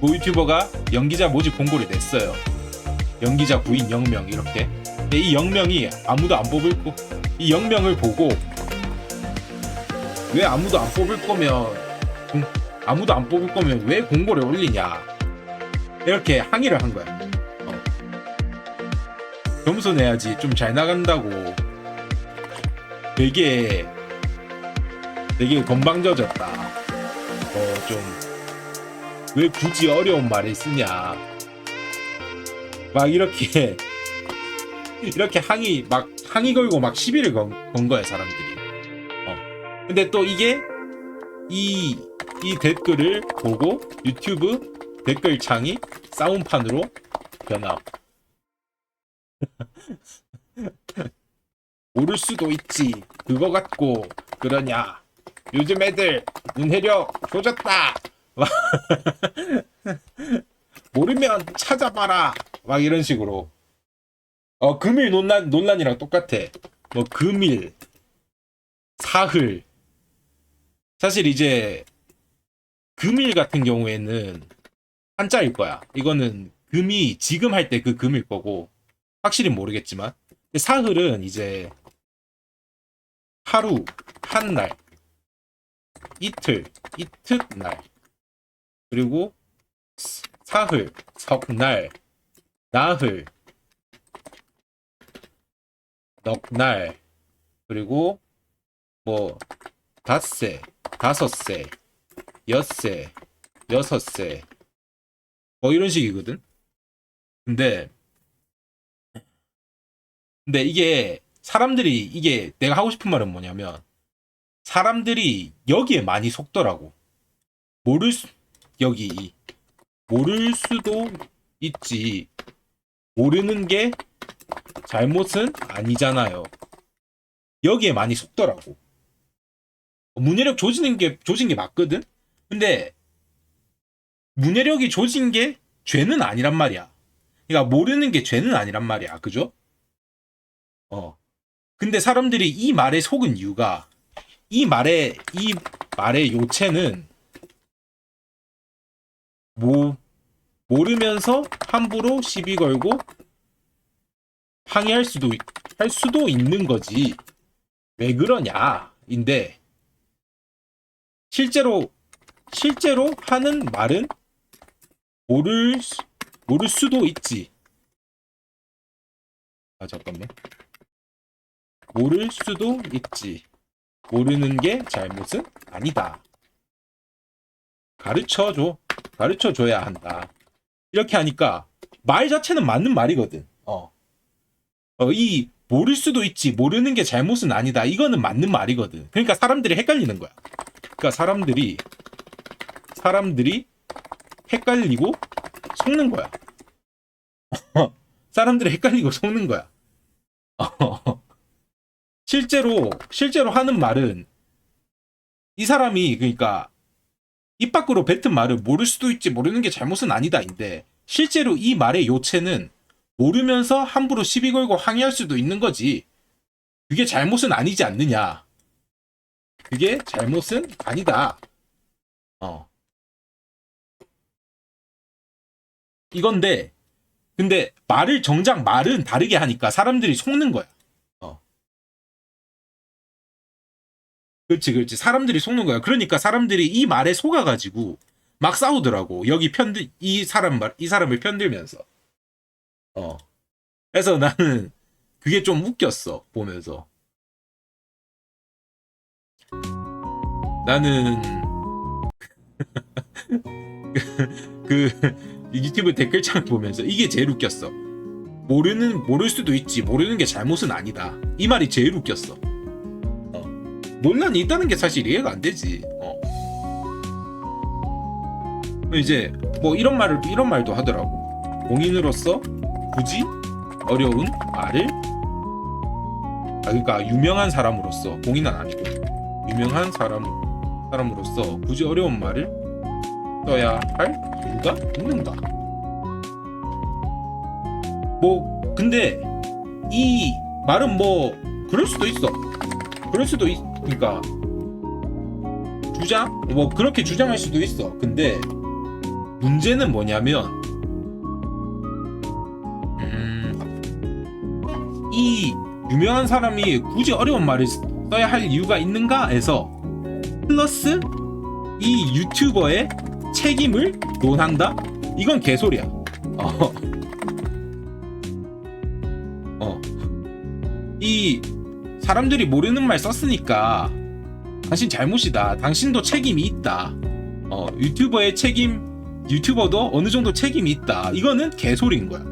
모 유튜버가 연기자 모집 공고를 냈어요. 연기자 구인 0명 이렇게. 근데 이 0명이 아무도 안 뽑을 거. 이 0명을 보고 왜 아무도 안 뽑을 거면 공- 아무도 안 뽑을 거면 왜 공고를 올리냐 이렇게 항의를 한 거야. 어. 점수 내야지 좀 잘 나간다고 되게 되게 건방져졌다. 어 좀 왜 굳이 어려운 말을 쓰냐. 막 이렇게 이렇게 항의 막 항의 걸고 막 시비를 건, 건 거야 사람들이. 어. 근데 또 이게 이 이 댓글을 보고 유튜브 댓글창이 싸움판으로 변함. 모를 수도 있지. 그거 갖고 그러냐. 요즘 애들 문해력 조졌다. 막 모르면 찾아봐라. 막 이런 식으로. 어 금일 논란 논란이랑 똑같아. 뭐 금일, 사흘. 사실 이제 금일 같은 경우에는 한자일 거야. 이거는 금이 지금 할 때 그 금일 거고 확실히 모르겠지만 사흘은 이제 하루, 한 날, 이틀, 이튿날 그리고 사흘, 석날, 나흘, 넉날 그리고 뭐 닷새, 다섯새, 엿새, 여섯새 뭐 이런 식이거든. 근데 근데 이게 사람들이 이게 내가 하고 싶은 말은 뭐냐면 사람들이 여기에 많이 속더라고. 모를 수 여기 모를 수도 있지. 모르는 게 잘못은 아니잖아요. 여기에 많이 속더라고. 문해력 조지는 게 조진 게 맞거든. 근데 문해력이 조진 게 죄는 아니란 말이야. 그러니까 모르는 게 죄는 아니란 말이야. 그죠? 어. 근데 사람들이 이 말에 속은 이유가 이 말의 이 말의 요체는 뭐 모르면서 함부로 시비 걸고 항의할 수도 있- 할 수도 있는 거지. 왜 그러냐 인데 실제로 실제로 하는 말은 모를 수- 모를 수도 있지. 아 잠깐만. 모를 수도 있지. 모르는 게 잘못은 아니다. 가르쳐 줘. 가르쳐 줘야 한다. 이렇게 하니까 말 자체는 맞는 말이거든. 어. 어, 이 모를 수도 있지. 모르는 게 잘못은 아니다. 이거는 맞는 말이거든. 그러니까 사람들이 헷갈리는 거야. 그러니까 사람들이 사람들이 헷갈리고 속는 거야. 사람들이 헷갈리고 속는 거야. 실제로 실제로 하는 말은 이 사람이 그러니까 입 밖으로 뱉은 말을 모를 수도 있지 모르는 게 잘못은 아니다인데 실제로 이 말의 요체는 모르면서 함부로 시비 걸고 항의할 수도 있는 거지. 그게 잘못은 아니지 않느냐. 그게 잘못은 아니다. 어. 이건데, 근데 말을 정작 말은 다르게 하니까 사람들이 속는 거야. 그렇지, 그렇지. 사람들이 속는 거야. 그러니까 사람들이 이 말에 속아가지고 막 싸우더라고. 여기 편들, 이 사람 말, 이 사람을 편들면서. 어. 그래서 나는 그게 좀 웃겼어, 보면서. 나는 그, 그 유튜브 댓글창 보면서 이게 제일 웃겼어. 모르는 모를 수도 있지 모르는 게 잘못은 아니다. 이 말이 제일 웃겼어. 어. 논란이 있다는 게 사실 이해가 안 되지. 어. 이제 뭐 이런 말을 이런 말도 하더라고. 공인으로서 굳이 어려운 말을 아 그러니까 유명한 사람으로서 공인은 아니고 유명한 사람 사람으로서 굳이 어려운 말을 써야 할 이유가 있는가? 뭐 근데 이 말은 뭐 그럴 수도 있어. 그럴 수도 있. 그러니까 주장 뭐 그렇게 주장할 수도 있어. 근데 문제는 뭐냐면 음, 이 유명한 사람이 굳이 어려운 말을 써야 할 이유가 있는가에서 플러스 이 유튜버의 책임을 논한다? 이건 개소리야. 어. 어. 이 사람들이 모르는 말 썼으니까 당신 잘못이다. 당신도 책임이 있다. 어, 유튜버의 책임, 유튜버도 어느 정도 책임이 있다. 이거는 개소리인 거야.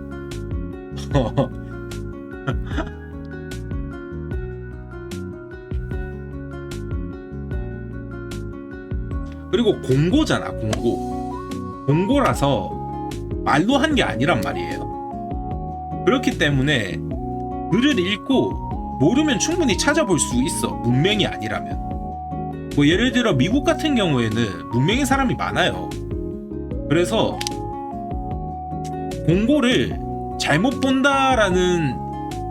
그리고 공고잖아, 공고. 공고라서 말로 한 게 아니란 말이에요. 그렇기 때문에 글을 읽고 모르면 충분히 찾아볼 수 있어. 문맹이 아니라면. 뭐 예를 들어 미국 같은 경우에는 문맹인 사람이 많아요. 그래서 공고를 잘못 본다라는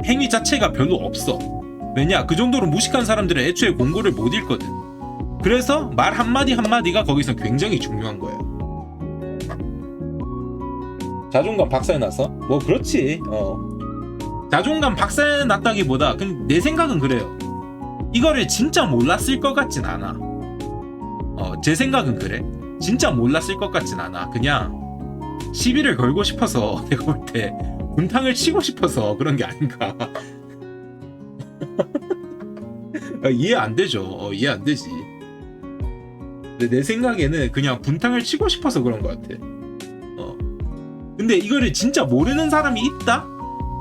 행위 자체가 별로 없어. 왜냐? 그 정도로 무식한 사람들은 애초에 공고를 못 읽거든. 그래서 말 한마디 한마디가 거기서 굉장히 중요한 거예요. 자존감 박살 나서? 뭐 그렇지. 어. 자존감 박살 났다기보다 그냥 내 생각은 그래요. 이거를 진짜 몰랐을 것 같진 않아. 어, 제 생각은 그래. 진짜 몰랐을 것 같진 않아. 그냥 시비를 걸고 싶어서 내가 볼 때 분탕을 치고 싶어서 그런 게 아닌가. 아, 이해 안 되죠. 어, 이해 안 되지. 근데 내 생각에는 그냥 분탕을 치고 싶어서 그런 것 같아. 어. 근데 이거를 진짜 모르는 사람이 있다?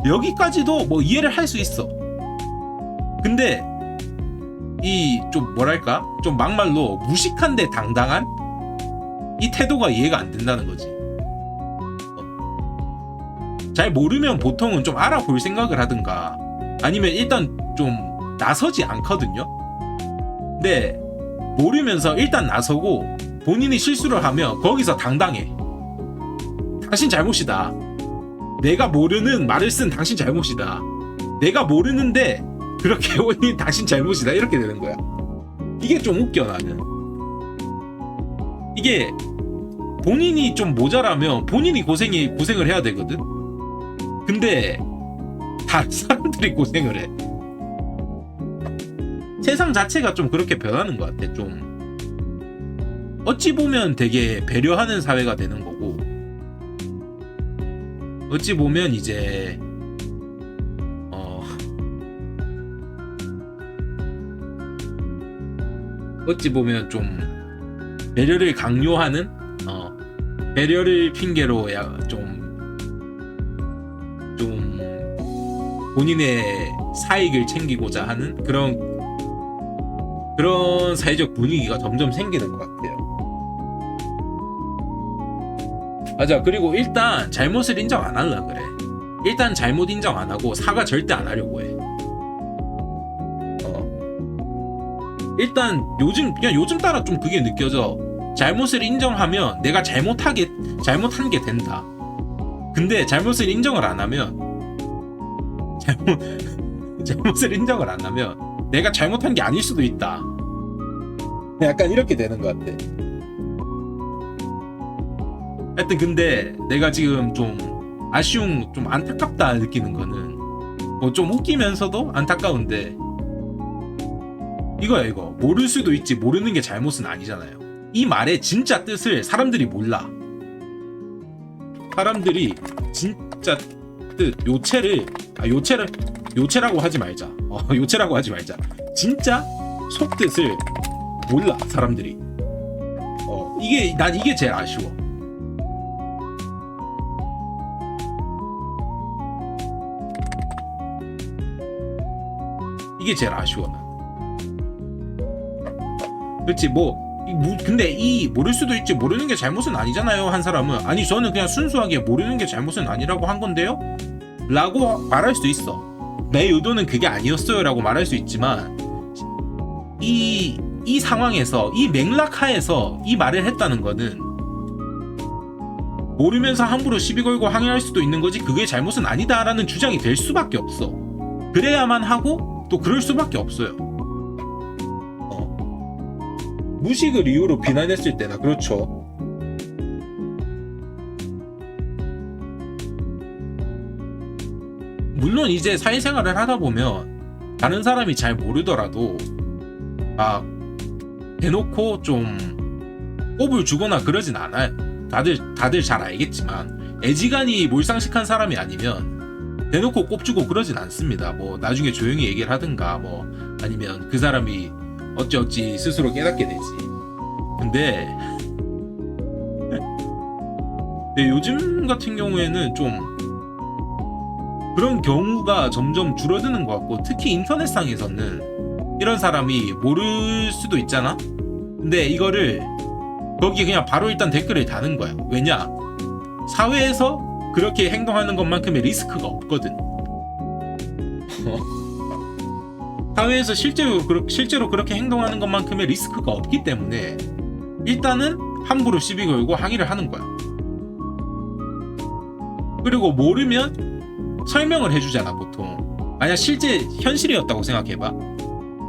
여기까지도 뭐 이해를 할 수 있어. 근데 이 좀 뭐랄까? 좀 막말로 무식한데 당당한 이 태도가 이해가 안 된다는 거지. 어. 잘 모르면 보통은 좀 알아볼 생각을 하든가 아니면 일단 좀 나서지 않거든요. 근데 모르면서 일단 나서고 본인이 실수를 하면 거기서 당당해. 당신 잘못이다. 내가 모르는 말을 쓴 당신 잘못이다. 내가 모르는데 그렇게 오니 당신 잘못이다. 이렇게 되는 거야. 이게 좀 웃겨 나는. 이게 본인이 좀 모자라면 본인이 고생이 고생을 해야 되거든. 근데 다른 사람들이 고생을 해. 세상 자체가 좀 그렇게 변하는 것 같아. 좀 어찌 보면 되게 배려하는 사회가 되는 거고 어찌 보면 이제 어 어찌 보면 좀 배려를 강요하는 어 배려를 핑계로 야좀좀 본인의 사익을 챙기고자 하는 그런 그런 사회적 분위기가 점점 생기는 것 같아요. 맞아. 그리고 일단 잘못을 인정 안 하려 그래. 일단 잘못 인정 안 하고 사과 절대 안 하려고 해. 어. 일단 요즘 그냥 요즘 따라 좀 그게 느껴져. 잘못을 인정하면 내가 잘못하게 잘못한 게 된다. 근데 잘못을 인정을 안 하면 잘못 잘못을 인정을 안 하면 내가 잘못한 게 아닐 수도 있다. 약간 이렇게 되는 것 같아. 하여튼 근데 내가 지금 좀 아쉬운, 좀 안타깝다 느끼는 거는 뭐 좀 웃기면서도 안타까운데 이거야 이거 모를 수도 있지 모르는 게 잘못은 아니잖아요. 이 말의 진짜 뜻을 사람들이 몰라. 사람들이 진짜 뜻 요체를 아 요체를 요체라고 하지 말자. 어, 요체라고 하지 말자. 진짜 속뜻을 몰라 사람들이. 어 이게 난 이게 제일 아쉬워. 이게 제일 아쉬워 난. 그렇지 뭐, 근데 이 모를 수도 있지 모르는 게 잘못은 아니잖아요 한 사람은. 아니 저는 그냥 순수하게 모르는 게 잘못은 아니라고 한 건데요? 라고 말할 수 있어. 내 의도는 그게 아니었어요 라고 말할 수 있지만 이, 이 상황에서 이 맥락 하에서 이 말을 했다는 거는 모르면서 함부로 시비 걸고 항의할 수도 있는 거지 그게 잘못은 아니다라는 주장이 될 수밖에 없어. 그래야만 하고 또 그럴 수밖에 없어요. 어. 무식을 이유로 비난했을 때나 그렇죠. 물론 이제 사회생활을 하다 보면 다른 사람이 잘 모르더라도 막 대놓고 좀 꼽을 주거나 그러진 않아요. 다들 다들 잘 알겠지만 애지간히 몰상식한 사람이 아니면 대놓고 꼽주고 그러진 않습니다. 뭐 나중에 조용히 얘기를 하든가 뭐 아니면 그 사람이 어찌어찌 스스로 깨닫게 되지. 근데 근데 요즘 같은 경우에는 좀 그런 경우가 점점 줄어드는 것 같고 특히 인터넷상에서는 이런 사람이 모를 수도 있잖아. 근데 이거를 거기에 그냥 바로 일단 댓글을 다는 거야. 왜냐? 사회에서 그렇게 행동하는 것만큼의 리스크가 없거든. 사회에서 실제로 실제로 그렇게 행동하는 것만큼의 리스크가 없기 때문에 일단은 함부로 시비 걸고 항의를 하는 거야. 그리고 모르면 설명을 해주잖아 보통. 만약 실제 현실이었다고 생각해봐.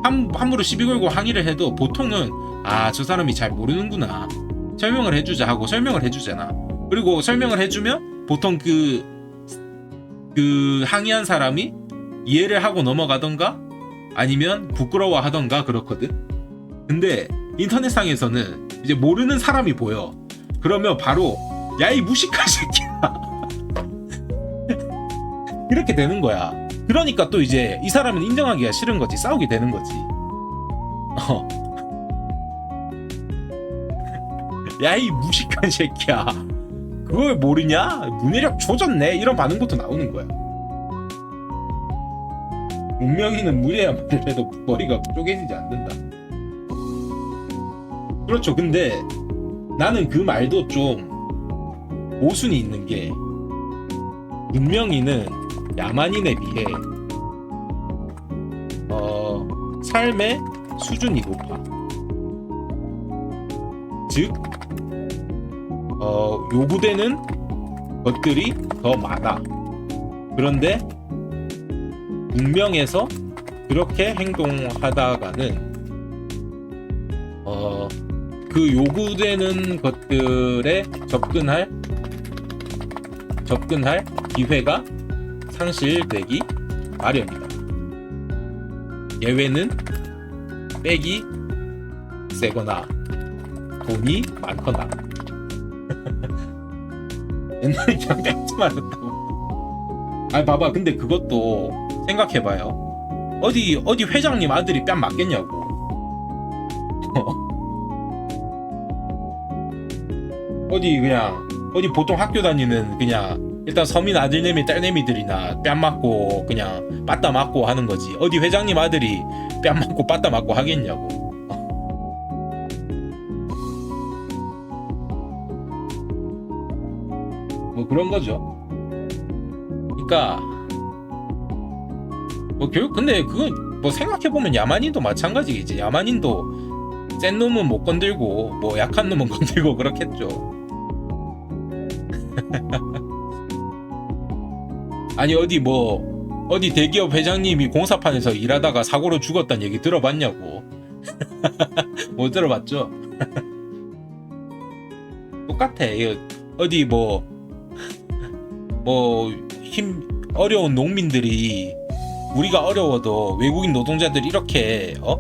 함, 함부로 시비 걸고 항의를 해도 보통은 아 저 사람이 잘 모르는구나 설명을 해주자 하고 설명을 해주잖아. 그리고 설명을 해주면 보통 그, 그 항의한 사람이 이해를 하고 넘어가던가 아니면 부끄러워 하던가 그렇거든. 근데 인터넷상에서는 이제 모르는 사람이 보여. 그러면 바로 야 이 무식한 새끼야. 이렇게 되는 거야. 그러니까 또 이제 이 사람은 인정하기가 싫은 거지. 싸우게 되는 거지. 어. 야 이 무식한 새끼야. 그걸 모르냐? 문해력 조졌네. 이런 반응부터 나오는 거야. 운명이는 무례야만 해도 머리가 쪼개지지 않는다. 그렇죠. 근데 나는 그 말도 좀 모순이 있는 게 문명인은 야만인에 비해 어, 삶의 수준이 높아. 즉, 어, 요구되는 것들이 더 많아. 그런데 문명에서 그렇게 행동하다가는 어, 그 요구되는 것들에 접근할 접근할 기회가 상실되기 마련이다. 예외는 빽이 세거나 돈이 많거나 옛날에 빽지 맞았다고. 아니 봐봐 근데 그것도 생각해봐요. 어디 어디 회장님 아들이 뺨 맞겠냐고. 어디 그냥 어디 보통 학교 다니는 그냥 일단 서민 아들내미 딸내미들이나 뺨 맞고 그냥 빠따 맞고 하는 거지 어디 회장님 아들이 뺨 맞고 빠따 맞고 하겠냐고 그런 거죠. 그러니까 뭐 결국 근데 그건 뭐 생각해 보면 야만인도 마찬가지겠지. 야만인도 센 놈은 못 건들고 뭐 약한 놈은 건들고 그렇겠죠. 아니 어디 뭐 어디 대기업 회장님이 공사판에서 일하다가 사고로 죽었다는 얘기 들어봤냐고. 못 들어봤죠. 똑같아. 어디 뭐 뭐 힘 어려운 농민들이 우리가 어려워도 외국인 노동자들이 이렇게 어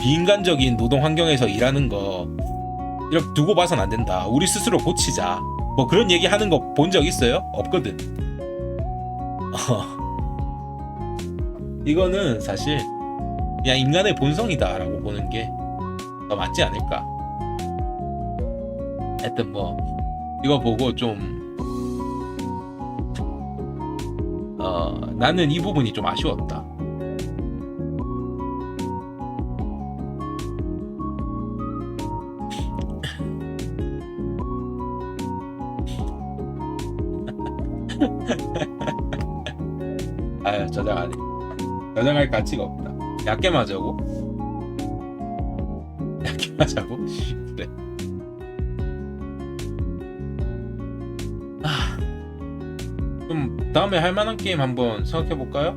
비인간적인 노동 환경에서 일하는 거 이렇게 두고 봐선 안 된다 우리 스스로 고치자 뭐 그런 얘기 하는 거 본 적 있어요? 없거든 어. 이거는 사실 그냥 인간의 본성이다라고 보는 게더 맞지 않을까. 하여튼 뭐 이거 보고 좀 어, 나는 이 부분이 좀 아쉬웠다. 아유 저장 안 해. 저장할 가치가 없다. 얕게 맞자고? 얕게 맞자고? 다음에 할 만한 게임 한번 생각해 볼까요?